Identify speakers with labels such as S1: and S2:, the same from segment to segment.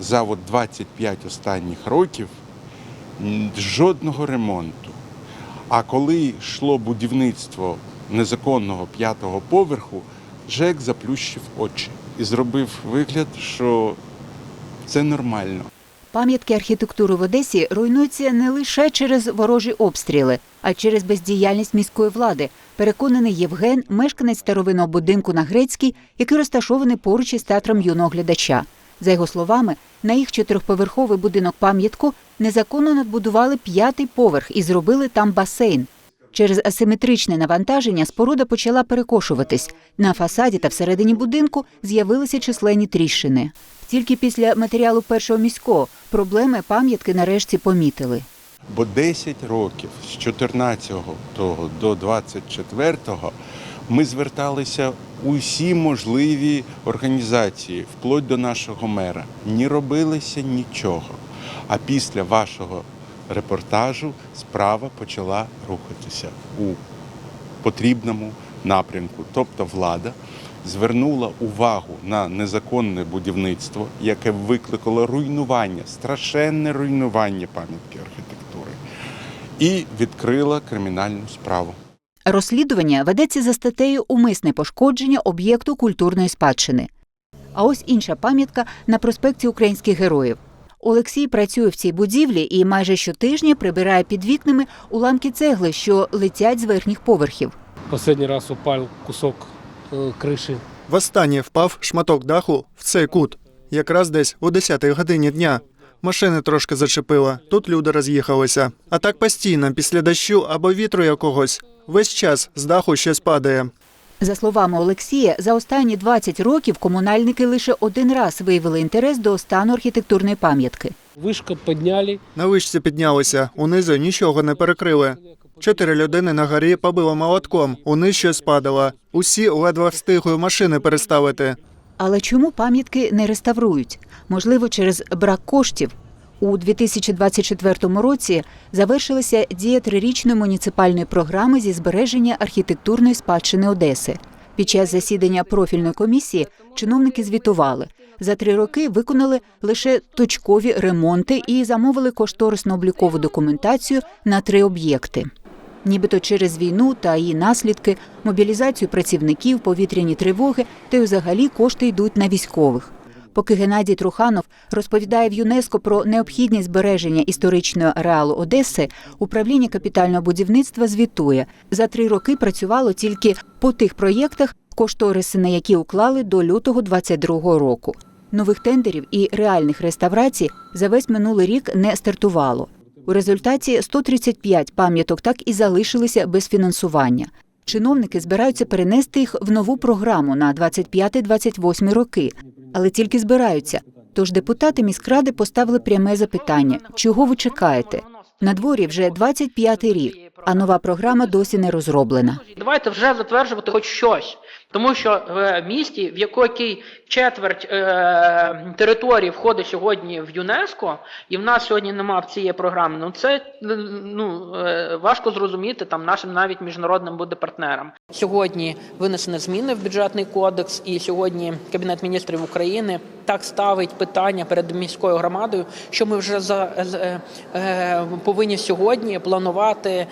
S1: за от 25 останніх років жодного ремонту. А коли йшло будівництво незаконного п'ятого поверху, ЖЕК заплющив очі і зробив вигляд, що це нормально.
S2: Пам'ятки архітектури в Одесі руйнуються не лише через ворожі обстріли, а й через бездіяльність міської влади. Переконаний Євген, мешканець старовинного будинку на Грецькій, який розташований поруч із театром юного глядача. За його словами, на їх чотирьохповерховий будинок пам'ятку незаконно надбудували п'ятий поверх і зробили там басейн. Через асиметричне навантаження споруда почала перекошуватись. На фасаді та всередині будинку з'явилися численні тріщини. Тільки після матеріалу першого міського проблеми пам'ятки нарешті помітили.
S1: Бо 10 років з 14 того до 24-го ми зверталися у всі можливі організації, вплоть до нашого мера. Не робилося нічого. А після вашого репортажу справа почала рухатися у потрібному напрямку. Тобто влада звернула увагу на незаконне будівництво, яке викликало руйнування, страшенне руйнування пам'ятки архітектури, і відкрила кримінальну справу.
S2: Розслідування ведеться за статтею Умисне пошкодження об'єкту культурної спадщини. А ось інша пам'ятка на проспекті українських героїв. Олексій працює в цій будівлі і майже щотижня прибирає під вікнами уламки цегли, що летять з верхніх поверхів.
S3: Последний раз упал кусок э, крыши.
S4: Востаннє впав шматок даху в цей кут, якраз десь о 10 годині дня. Машини трошки зачепила, тут люди роз'їхалися. А так постійно, після дощу або вітру якогось, весь час з даху щось падає.
S2: За словами Олексія, за останні 20 років комунальники лише один раз виявили інтерес до стану архітектурної пам'ятки.
S3: Вышка подняли.
S4: На вишці піднялися, унизу нічого не перекрили. Чотири людини на горі побило молотком, униз щось падало. Усі ледве встигли машини переставити.
S2: Але чому пам'ятки не реставрують? Можливо, через брак коштів. У 2024 році завершилася дія трирічної муніципальної програми зі збереження архітектурної спадщини Одеси. Під час засідання профільної комісії чиновники звітували. За три роки виконали лише точкові ремонти і замовили кошторисно-облікову документацію на три об'єкти. Нібито через війну та її наслідки, мобілізацію працівників, повітряні тривоги та й взагалі кошти йдуть на військових. Поки Геннадій Труханов розповідає в ЮНЕСКО про необхідність збереження історичного ареалу Одеси, управління капітального будівництва звітує за три роки працювало тільки по тих проєктах, кошториси на які уклали до лютого 2022 року. Нових тендерів і реальних реставрацій за весь минулий рік не стартувало. У результаті 135 пам'яток так і залишилися без фінансування. Чиновники збираються перенести їх в нову програму на 25-28 роки, але тільки збираються. Тож депутати міськради поставили пряме запитання: чого ви чекаєте? На дворі вже 25-й рік, а нова програма досі не розроблена.
S5: Давайте вже затверджувати хоч щось. Тому що в місті, в якій четверть е, території входить сьогодні в ЮНЕСКО, і в нас сьогодні немає цієї програми, ну це е, ну, е, важко зрозуміти там нашим навіть міжнародним буде партнерам. Сьогодні винесені зміни в бюджетний кодекс, і сьогодні Кабінет міністрів України так ставить питання перед міською громадою, що ми вже за з- е, е, повинні сьогодні планувати е,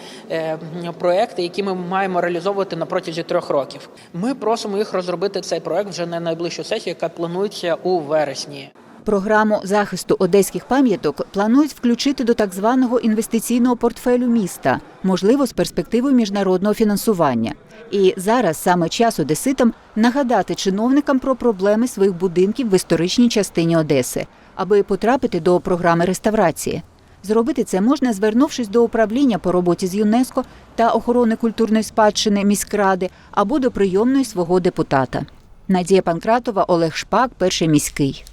S5: проекти, які ми маємо реалізовувати на протязі трьох років. Ми просимо їх розробити цей проект вже на найближчу сесію, яка планується у вересні.
S2: Програму захисту одеських пам'яток планують включити до так званого інвестиційного портфелю міста, можливо, з перспективою міжнародного фінансування. І зараз саме час одеситам нагадати чиновникам про проблеми своїх будинків в історичній частині Одеси, аби потрапити до програми реставрації. Зробити це можна, звернувшись до управління по роботі з ЮНЕСКО та охорони культурної спадщини міськради або до прийомної свого депутата. Надія Панкратова, Олег Шпак, перший міський.